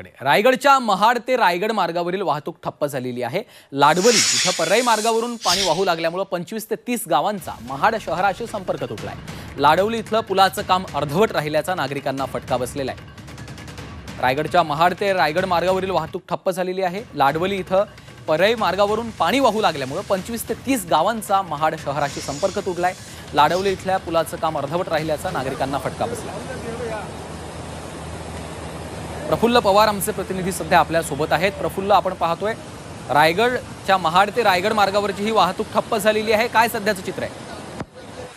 रायगडच्या महाड ते रायगड मार्गावरील वाहतूक ठप्प झालेली आहे. लाडवली इथं पर्यायी मार्गावरून पाणी वाहू लागल्यामुळे पंचवीस ते तीस गावांचा महाड शहराशी संपर्क तुटलाय. लाडवली इथलं पुलाचं काम अर्धवट राहिल्याचा नागरिकांना फटका बसलेला आहे. रायगडच्या महाड ते रायगड मार्गावरील वाहतूक ठप्प झालेली आहे. लाडवली इथं पर्यायी मार्गावरून पाणी वाहू लागल्यामुळे पंचवीस ते तीस गावांचा महाड शहराशी संपर्क तुटलाय. लाडवली इथल्या पुलाचं काम अर्धवट राहिल्याचा नागरिकांना फटका बसला. प्रफुल्ल पवार आमचे प्रतिनिधी सध्या आपल्यासोबत आहेत. प्रफुल्ल आपण पाहतोय रायगडच्या महाड ते रायगड मार्गावरची ही वाहतूक ठप्प झालेली आहे. काय सध्याचं चित्र आहे?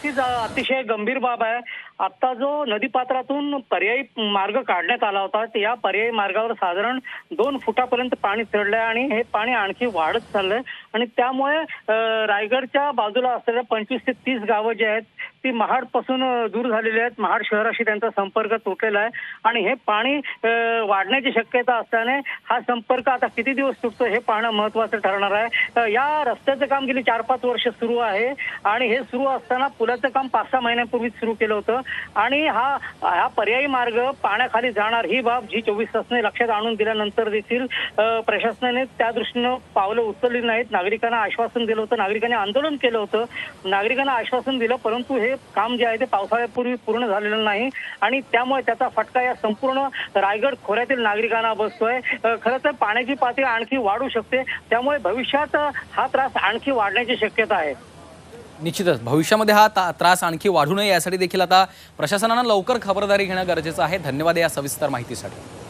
अतिशय गंभीर बाब आहे. आता जो नदीपात्रातून पर्यायी मार्ग काढण्यात आला होता या पर्यायी मार्गावर साधारण दोन फुटापर्यंत पाणी चढलंय आणि हे पाणी आणखी वाढत चाललंय. आणि त्यामुळे रायगडच्या बाजूला असलेल्या पंचवीस ते तीस गावं जी आहेत ती महाडपासून दूर झालेली आहेत. महाड शहराशी त्यांचा संपर्क तुटलेला आहे. आणि हे पाणी वाढण्याची शक्यता असल्याने हा संपर्क आता किती दिवस तुटतो हे पाहणं महत्वाचं ठरणार आहे. या रस्त्याचं काम गेली चार पाच वर्ष सुरू आहे. आणि हे सुरू असताना पुलाचं काम पाच सहा महिन्यापूर्वीच सुरू केलं होतं. आणि हा हा पर्यायी मार्ग पाण्याखाली जाणार ही बाब जी चोवीस तासने लक्षात आणून दिल्यानंतर देखील प्रशासनाने त्या दृष्टीनं पावलं उचलली नाहीत. नागरिकांना आश्वासन दिलं होतं नागरिकांनी आंदोलन केलं होतं. नागरिकांना आश्वासन दिलं परंतु हे काम जे आहे ते पावसाळ्यापूर्वी पूर्ण झालेलं नाही. आणि त्यामुळे त्याचा फटका या संपूर्ण रायगड खोऱ्यातील नागरिकांना बसतोय. खरं तर पाण्याची पातळी आणखी वाढू शकते. त्यामुळे भविष्यात हा त्रास आणखी वाढण्याची शक्यता आहे. निश्चितच. भविष्यामध्ये हा त्रास आणखी वाढू नये यासाठी देखील आता प्रशासनानं लवकर खबरदारी घेणं गरजेचं आहे. धन्यवाद या सविस्तर माहितीसाठी.